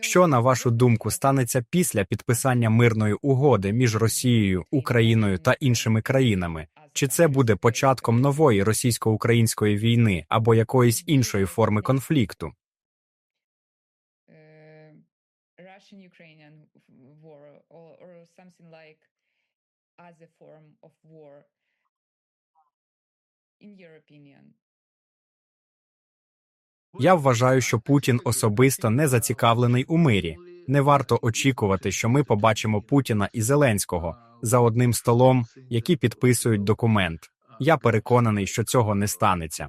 Що, на вашу думку, станеться після підписання мирної угоди між Росією, Україною та іншими країнами? Чи це буде початком нової російсько-української війни або якоїсь іншої форми конфлікту? something like other form of war, in your opinion? Я вважаю, що Путін особисто не зацікавлений у мирі. Не варто очікувати, що ми побачимо Путіна і Зеленського за одним столом, які підписують документ. Я переконаний, що цього не станеться.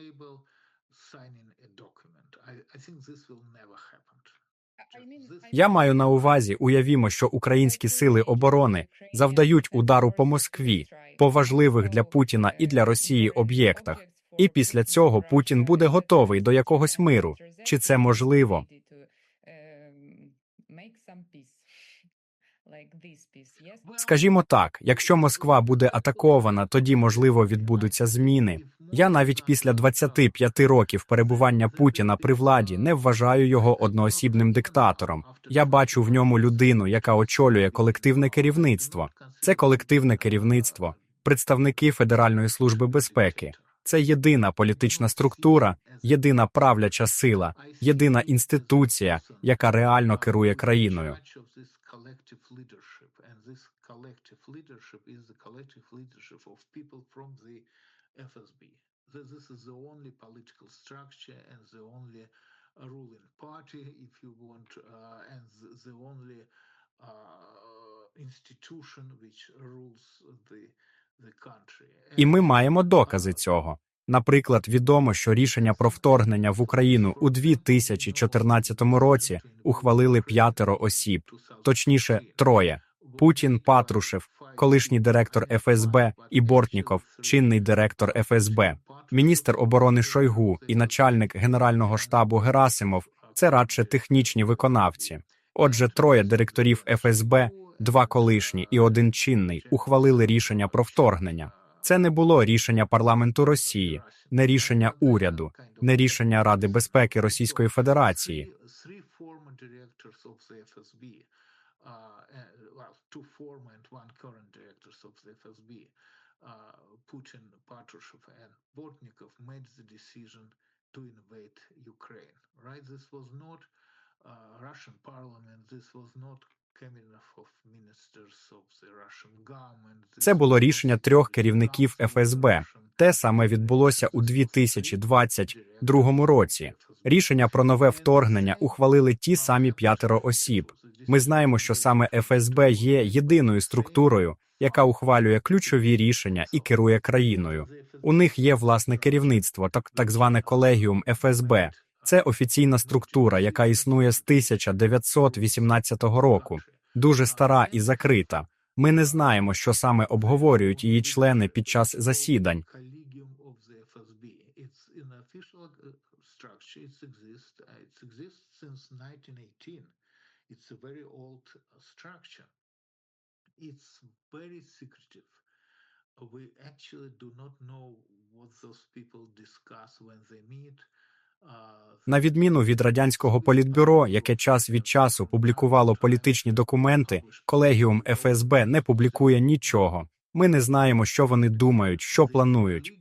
Table, signing a document. I. Я маю на увазі, уявімо, що українські сили оборони завдають удару по Москві, по важливих для Путіна і для Росії об'єктах. І після цього Путін буде готовий до якогось миру. Чи це можливо? Скажімо так, якщо Москва буде атакована, тоді можливо відбудуться зміни. Я навіть після 25 років перебування Путіна при владі не вважаю його одноосібним диктатором. Я бачу в ньому людину, яка очолює колективне керівництво. Це колективне керівництво, представники Федеральної служби безпеки. Це єдина політична структура, єдина правляча сила, єдина інституція, яка реально керує країною. Much of this collective leadership, and this collective leadership is the collective leadership of people from the FSB. Th- This is the only political structure and the only uh, ruling party, if you want, uh, and the, the only uh, institution which rules the, the country. І ми And, маємо докази uh, цього. Наприклад, відомо, що рішення про вторгнення в Україну у 2014 році ухвалили п'ятеро осіб, точніше, троє: Путін, Патрушев, колишній директор ФСБ і Бортніков, чинний директор ФСБ, міністр оборони Шойгу і начальник генерального штабу Герасимов це радше технічні виконавці. Отже, троє директорів ФСБ, два колишні і один чинний ухвалили рішення про вторгнення. Це не було рішення парламенту Росії, не рішення уряду, не рішення Ради безпеки Російської Федерації. Three former directors of the uh, uh, former and one current directors of the FSB, uh, Putin, Patrushev, and Bortnikov made the decision to invade Ukraine. Right? This was not uh, Russian parliament. This was not Це було рішення трьох керівників ФСБ. Те саме відбулося у 2022 році. Рішення про нове вторгнення ухвалили ті самі п'ятеро осіб. Ми знаємо, що саме ФСБ є єдиною структурою, яка ухвалює ключові рішення і керує країною. У них є власне керівництво, так, так зване колегіум ФСБ. Це офіційна структура, яка існує з 1918 року. Дуже стара і закрита. Ми не знаємо, що саме обговорюють її члени під час засідань. It's an official uh, structure. It exists. uh, It exists since 1918. It's a very old uh, structure. It's very secretive. We actually do not know what those people discuss when they meet. На відміну від радянського політбюро, яке час від часу публікувало політичні документи, колегіум ФСБ не публікує нічого. Ми не знаємо, що вони думають, що планують.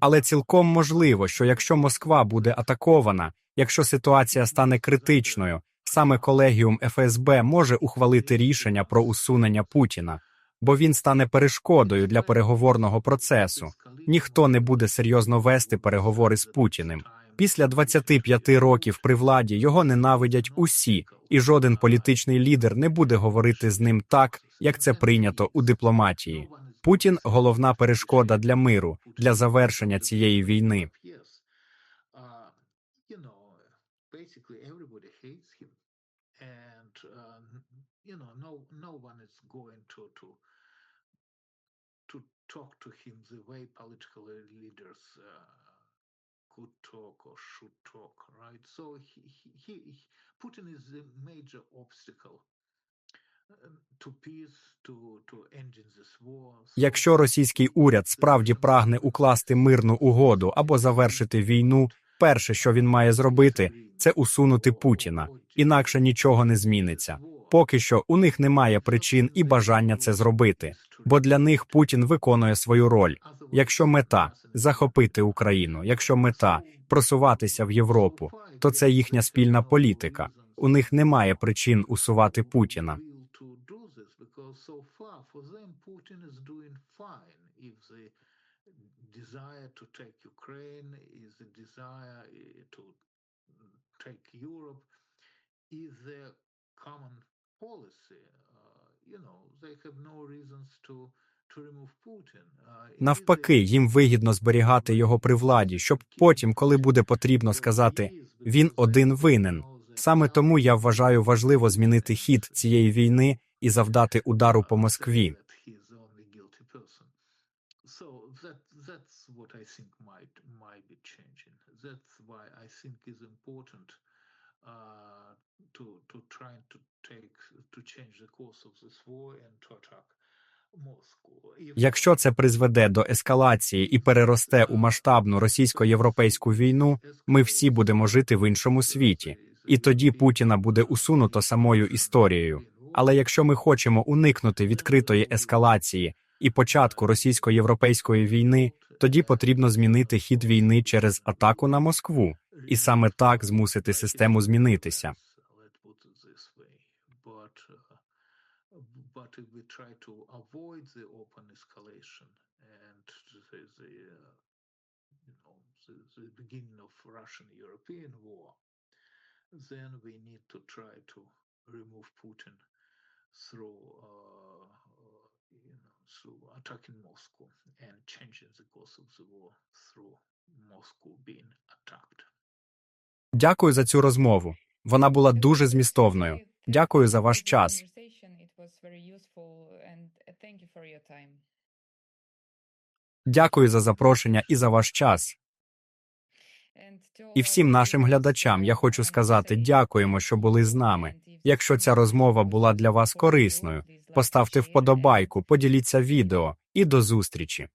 Але цілком можливо, що якщо Москва буде атакована, якщо ситуація стане критичною, саме колегіум ФСБ може ухвалити рішення про усунення Путіна, бо він стане перешкодою для переговорного процесу. Ніхто не буде серйозно вести переговори з Путіним. Після 25 років при владі його ненавидять усі, і жоден політичний лідер не буде говорити з ним так, як це прийнято у дипломатії. Путін головна перешкода для миру, для завершення цієї війни. Yes. Uh, you know, basically everybody hates him, and uh, n- you know, no, no one is going to to to talk to him the way political leaders uh, could talk or should talk, right? So he, he, he Putin is a major obstacle Якщо російський уряд справді прагне укласти мирну угоду або завершити війну, перше, що він має зробити, це усунути Путіна. Інакше нічого не зміниться. Поки що у них немає причин і бажання це зробити, бо для них Путін виконує свою роль. Якщо мета захопити Україну, якщо мета просуватися в Європу, то це їхня спільна політика. У них немає причин усувати Путіна. desire to take Ukraine is the desire to take Europe is their common policy. Uh, you know, they have no reasons to to remove Putin. Uh, it is Навпаки, a- їм вигідно зберігати його при владі, щоб потім, коли буде потрібно сказати він один винен. Саме тому я вважаю важливо змінити хід цієї війни і завдати удару по Москві. That's why I think is important uh, to to try to take to change the course of this war and to attack Якщо це призведе до ескалації і переросте у масштабну російсько-європейську війну, ми всі будемо жити в іншому світі, і тоді Путіна буде усунуто самою історією. Але якщо ми хочемо уникнути відкритої ескалації і початку російсько-європейської війни, тоді потрібно змінити хід війни через атаку на Москву, і саме так змусити систему змінитися. Uh, uh, then we need to try to remove Putin through uh, uh, through attacking Moscow and changing the course of the war through Moscow being attacked. Дякую за цю розмову. Вона була дуже змістовною. Дякую за ваш час. Дякую за запрошення і за ваш час. І всім нашим глядачам я хочу сказати дякуємо, що були з нами. Якщо ця розмова була для вас корисною, поставте вподобайку, поділіться відео і до зустрічі.